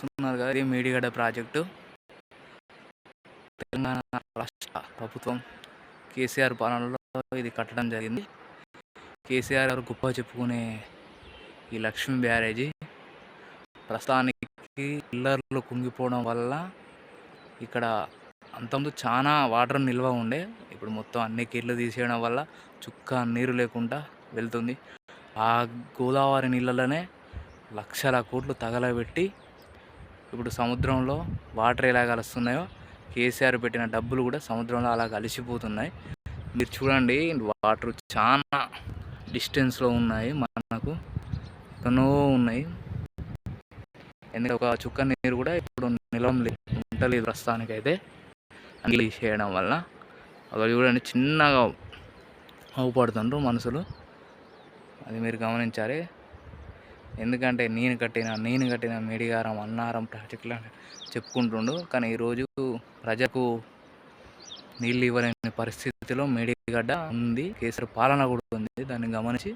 చూస్తున్నారు కదా ఇది మేడిగడ్డ ప్రాజెక్టు. తెలంగాణ రాష్ట్ర ప్రభుత్వం కేసీఆర్ పాలనలో ఇది కట్టడం జరిగింది. కేసీఆర్ గారు గొప్ప చెప్పుకునే ఈ లక్ష్మీ బ్యారేజీ ప్రస్తుతానికి పిల్లర్లు కుంగిపోవడం వల్ల ఇక్కడ అంతకుముందు చాలా వాటర్ నిల్వ ఉండే ఇప్పుడు మొత్తం అన్ని కీళ్ళు తీసేయడం వల్ల చుక్క నీరు లేకుండా వెళ్తుంది. ఆ గోదావరి నీళ్ళలోనే లక్షల కోట్లు తగలబెట్టి ఇప్పుడు సముద్రంలో వాటర్ ఎలా కలుస్తున్నాయో కేసీఆర్ పెట్టిన డబ్బులు కూడా సముద్రంలో అలా కలిసిపోతున్నాయి. మీరు చూడండి వాటర్ చాలా డిస్టెన్స్లో ఉన్నాయి మనకు ఎన్నో ఉన్నాయి. ఎందుకంటే ఒక చుక్క నీరు కూడా ఇప్పుడు నిలవం లేదు ఉంటలేదు ప్రస్తుతానికి అయితే చేయడం వల్ల. అక్కడ చూడండి చిన్నగా అవుపడుతుండ్రు మనుషులు అది మీరు గమనించాలి ఎందుకంటే నేను కట్టిన నేను కట్టిన మేడిగారం అన్నారం ప్రాజెక్టులు అని చెప్పుకుంటుండు. కానీ ఈరోజు ప్రజలకు నీళ్ళు ఇవ్వలేని పరిస్థితిలో మేడిగడ్డ ఉంది కేసీఆర్ పాలన కూడా ఉంది. దాన్ని గమనించి